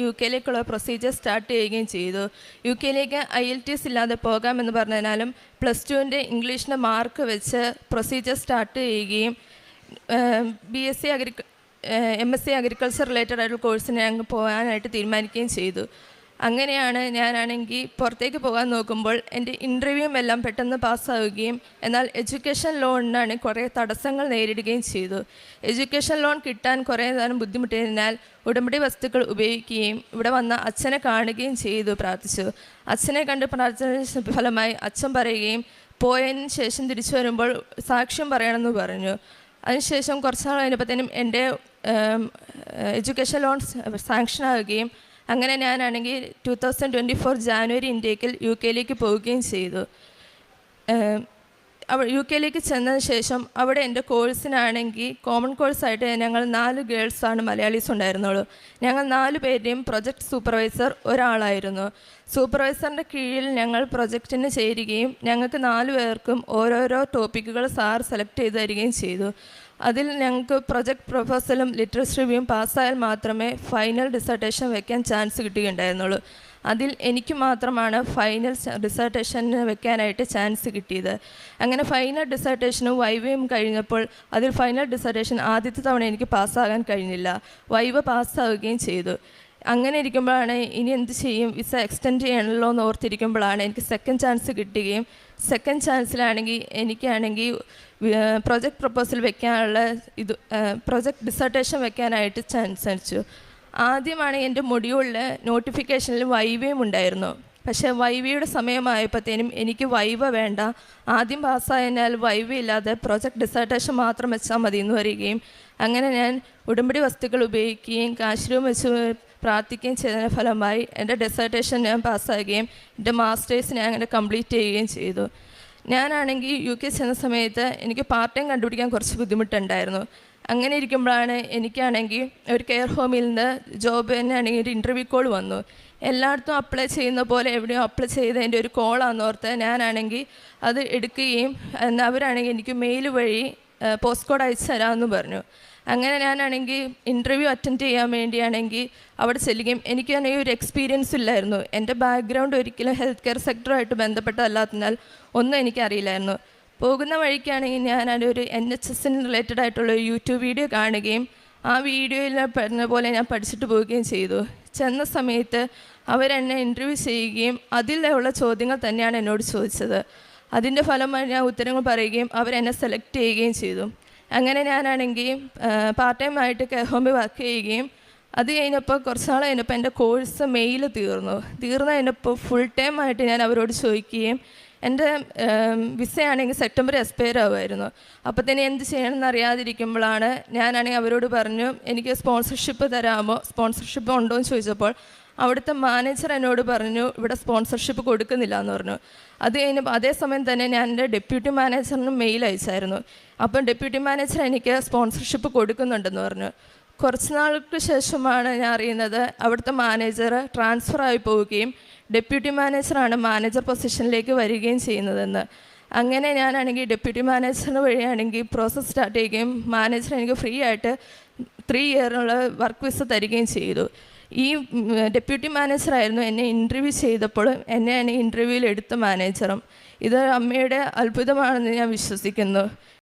U കെയിലേക്കുള്ള procedure start ചെയ്യുകയും ചെയ്തു. U കെയിലേക്ക് ഐ എൽ ടി എസ് ഇല്ലാതെ പോകാമെന്ന് പറഞ്ഞതിനാലും പ്ലസ് ടുവിന്റെ ഇംഗ്ലീഷിന്റെ മാർക്ക് വെച്ച് പ്രൊസീജിയർ സ്റ്റാർട്ട് ചെയ്യുകയും B S C agri M S C agriculture related ആയിട്ടുള്ള കോഴ്സിന് ഞങ്ങൾ പോകാനായിട്ട് തീരുമാനിക്കുകയും ചെയ്തു. അങ്ങനെയാണ് ഞാനാണെങ്കിൽ പുറത്തേക്ക് പോകാൻ നോക്കുമ്പോൾ എന്റെ ഇന്റർവ്യൂവും എല്ലാം പെട്ടെന്ന് പാസ്സാവുകയും എന്നാൽ എഡ്യൂക്കേഷൻ ലോണിനാണ് കുറേ തടസ്സങ്ങൾ നേരിടുകയും ചെയ്തു. എഡ്യൂക്കേഷൻ ലോൺ കിട്ടാൻ കുറേ നേരം ബുദ്ധിമുട്ടിയതിനാൽ ഉടമ്പടി വസ്തുക്കൾ ഉപയോഗിക്കുകയും ഇവിടെ വന്ന അച്ഛനെ കാണുകയും ചെയ്തു പ്രാർത്ഥിച്ചു. അച്ഛനെ കണ്ട് പ്രാർത്ഥന ഫലമായി അച്ഛൻ പറയുകയും പോയതിന് ശേഷം തിരിച്ചു വരുമ്പോൾ സാക്ഷ്യം പറയണമെന്ന് പറഞ്ഞു. അതിനുശേഷം കുറച്ച് നാൾ കഴിഞ്ഞപ്പോഴത്തേനും എന്റെ എഡ്യൂക്കേഷൻ ലോൺ സാങ്ഷൻ ആവുകയും അങ്ങനെ ഞാനാണെങ്കിൽ two thousand twenty four January ഇന്ത്യയിൽ യു കെയിലേക്ക് പോവുകയും ചെയ്തു. അവ യു കെയിലേക്ക് ചെന്നതിന് ശേഷം അവിടെ എന്റെ കോഴ്സിനാണെങ്കിൽ കോമൺ കോഴ്സായിട്ട് ഞങ്ങൾ നാല് ഗേൾസാണ് മലയാളീസ് ഉണ്ടായിരുന്നുള്ളൂ. ഞങ്ങൾ നാല് പേരുടെയും പ്രൊജക്ട് സൂപ്പർവൈസർ ഒരാളായിരുന്നു. സൂപ്പർവൈസറിന്റെ കീഴിൽ ഞങ്ങൾ പ്രൊജക്റ്റിന് ചേരുകയും ഞങ്ങൾക്ക് നാല് പേർക്കും ഓരോരോ ടോപ്പിക്കുകൾ സാർ സെലക്ട് ചെയ്ത് തരികയും ചെയ്തു. അതിൽ ഞങ്ങൾക്ക് പ്രൊജക്ട് പ്രൊഫസലും ലിറ്ററസ് റിവ്യൂവും പാസ്സായാൽ മാത്രമേ ഫൈനൽ ഡിസർട്ടേഷൻ വെക്കാൻ ചാൻസ് കിട്ടുകയുണ്ടായിരുന്നുള്ളൂ. അതിൽ എനിക്ക് മാത്രമാണ് ഫൈനൽ ഡിസർട്ടേഷന് വെക്കാനായിട്ട് ചാൻസ് കിട്ടിയത്. അങ്ങനെ ഫൈനൽ ഡിസർട്ടേഷനും വൈവയും കഴിഞ്ഞപ്പോൾ അതിൽ ഫൈനൽ ഡിസർട്ടേഷൻ ആദ്യത്തെ തവണ എനിക്ക് പാസ്സാകാൻ കഴിഞ്ഞില്ല. വൈവ പാസ്സാവുകയും ചെയ്തു. അങ്ങനെ ഇരിക്കുമ്പോഴാണ് ഇനി എന്ത് ചെയ്യും? വിസ എക്സ്റ്റെൻഡ് ചെയ്യണമല്ലോ എന്ന് ഓർത്തിരിക്കുമ്പോഴാണ് എനിക്ക് സെക്കൻഡ് ചാൻസ് കിട്ടുകയും സെക്കൻഡ് ചാൻസിലാണെങ്കിൽ എനിക്കാണെങ്കിൽ പ്രൊജക്ട് പ്രപ്പോസൽ വെക്കാനുള്ള ഇത് പ്രൊജക്ട് ഡിസർട്ടേഷൻ വെക്കാനായിട്ട് ചാൻസ്. അടിച്ചു ആദ്യമാണ് എന്റെ മൊഡ്യൂളിൽ നോട്ടിഫിക്കേഷനിൽ വൈവയും ഉണ്ടായിരുന്നു. പക്ഷേ വൈവയുടെ സമയമായപ്പോഴത്തേനും എനിക്ക് വൈവ വേണ്ട. ആദ്യം പാസ്സായതിനാൽ വൈവ ഇല്ലാതെ പ്രൊജക്ട് ഡിസർട്ടേഷൻ മാത്രം വെച്ചാൽ മതി എന്ന് വരികയും അങ്ങനെ ഞാൻ ഉടമ്പടി വസ്തുക്കൾ ഉപയോഗിക്കുകയും കാശ്രൂം വെച്ച് പ്രാർത്ഥിക്കുകയും ചെയ്തതിന്റെ ഫലമായി എന്റെ ഡിസർട്ടേഷൻ ഞാൻ പാസ്സാകുകയും എന്റെ മാസ്റ്റേഴ്സ് ഞാൻ അങ്ങനെ കംപ്ലീറ്റ് ചെയ്യുകയും ചെയ്തു. ഞാനാണെങ്കിൽ യു കെ ചെന്ന സമയത്ത് എനിക്ക് പാർട്ട് ടൈം കണ്ടുപിടിക്കാൻ കുറച്ച് ബുദ്ധിമുട്ടുണ്ടായിരുന്നു. അങ്ങനെ ഇരിക്കുമ്പോഴാണ് എനിക്കാണെങ്കിൽ ഒരു കെയർ ഹോമിൽ നിന്ന് ജോബ് തന്നെയാണെങ്കിൽ ഒരു ഇന്റർവ്യൂ കോൾ വന്നു. എല്ലായിടത്തും അപ്ലൈ ചെയ്യുന്ന പോലെ എവിടെയോ അപ്ലൈ ചെയ്തതിന്റെ ഒരു കോളാണെന്ന് ഓർത്ത് ഞാനാണെങ്കിൽ അത് എടുക്കുകയും അവരാണെങ്കിൽ എനിക്ക് മെയിൽ വഴി പോസ്റ്റ് കോഡ് അയച്ചു തരാമെന്ന് പറഞ്ഞു. അങ്ങനെ ഞാനാണെങ്കിൽ ഇന്റർവ്യൂ അറ്റൻഡ് ചെയ്യാൻ വേണ്ടിയാണെങ്കിൽ അവിടെ ചെല്ലുകയും എനിക്ക് തന്നെ ഒരു എക്സ്പീരിയൻസ് ഇല്ലായിരുന്നു. എന്റെ ബാക്ക്ഗ്രൗണ്ട് ഒരിക്കലും ഹെൽത്ത് കെയർ സെക്ടറുമായിട്ട് ബന്ധപ്പെട്ടതല്ലാത്തതിനാൽ ഒന്നും എനിക്കറിയില്ലായിരുന്നു. പോകുന്ന വഴിക്കാണെങ്കിൽ ഞാൻ ഒരു എൻ എച്ച് എസിന് റിലേറ്റഡ് ആയിട്ടുള്ള ഒരു യൂട്യൂബ് വീഡിയോ കാണുകയും ആ വീഡിയോയിൽ പറഞ്ഞ പോലെ ഞാൻ പഠിച്ചിട്ട് പോവുകയും ചെയ്തു. ചെന്ന സമയത്ത് അവരെന്നെ ഇന്റർവ്യൂ ചെയ്യുകയും അതിലുള്ള ചോദ്യങ്ങൾ തന്നെയാണ് എന്നോട് ചോദിച്ചത്. അതിന്റെ ഫലമായി ഞാൻ ഉത്തരങ്ങൾ പറയുകയും അവരെന്നെ സെലക്ട് ചെയ്യുകയും ചെയ്തു. അങ്ങനെ ഞാനാണെങ്കിൽ പാർട്ട് ടൈം ആയിട്ട് കെയർ ഹോമിൽ വർക്ക് ചെയ്യുകയും അത് കഴിഞ്ഞപ്പോൾ കുറച്ച് നാൾ കഴിഞ്ഞപ്പോൾ എന്റെ കോഴ്സ് മെയിൽ തീർന്നു. തീർന്നു കഴിഞ്ഞപ്പോൾ ഫുൾ ടൈം ആയിട്ട് ഞാൻ അവരോട് ചോദിക്കുകയും എന്റെ വിസയാണെങ്കിൽ സെപ്റ്റംബർ എക്സ്പയർ ആവുമായിരുന്നു. അപ്പോൾ തന്നെ എന്ത് ചെയ്യണമെന്ന് അറിയാതിരിക്കുമ്പോഴാണ് ഞാനാണെങ്കിൽ അവരോട് പറഞ്ഞു എനിക്ക് സ്പോൺസർഷിപ്പ് തരാമോ? സ്പോൺസർഷിപ്പ് ഉണ്ടോ? എന്ന് ചോദിച്ചപ്പോൾ അവിടുത്തെ മാനേജർ എന്നോട് പറഞ്ഞു ഇവിടെ സ്പോൺസർഷിപ്പ് കൊടുക്കുന്നില്ല എന്ന് പറഞ്ഞു. അത് കഴിഞ്ഞപ്പോൾ അതേസമയം തന്നെ ഞാൻ എന്റെ ഡെപ്യൂട്ടി മാനേജറിന് മെയിൽ അയച്ചായിരുന്നു. അപ്പം ഡെപ്യൂട്ടി മാനേജർ എനിക്ക് സ്പോൺസർഷിപ്പ് കൊടുക്കുന്നുണ്ടെന്ന് പറഞ്ഞു. കുറച്ച് നാൾക്ക് ശേഷമാണ് ഞാൻ അറിയുന്നത് അവിടുത്തെ മാനേജർ ട്രാൻസ്ഫർ ആയി പോവുകയും ഡെപ്യൂട്ടി മാനേജറാണ് മാനേജർ പൊസിഷനിലേക്ക് വരികയും ചെയ്യുന്നതെന്ന്. അങ്ങനെ ഞാനാണെങ്കിൽ ഡെപ്യൂട്ടി മാനേജറിന് വഴിയാണെങ്കിൽ പ്രോസസ്സ് സ്റ്റാർട്ട് ചെയ്യുകയും മാനേജർ എനിക്ക് ഫ്രീ ആയിട്ട് ത്രീ ഇയറിനുള്ള വർക്ക് വിസ തരികയും ചെയ്തു. ഈ ഡെപ്യൂട്ടി മാനേജറായിരുന്നു എന്നെ ഇന്റർവ്യൂ ചെയ്തപ്പോൾ എന്നെ ഇന്റർവ്യൂവിൽ എടുത്ത മാനേജറും ഇത് അമ്മയുടെ അത്ഭുതമാണെന്ന് ഞാൻ വിശ്വസിക്കുന്നു.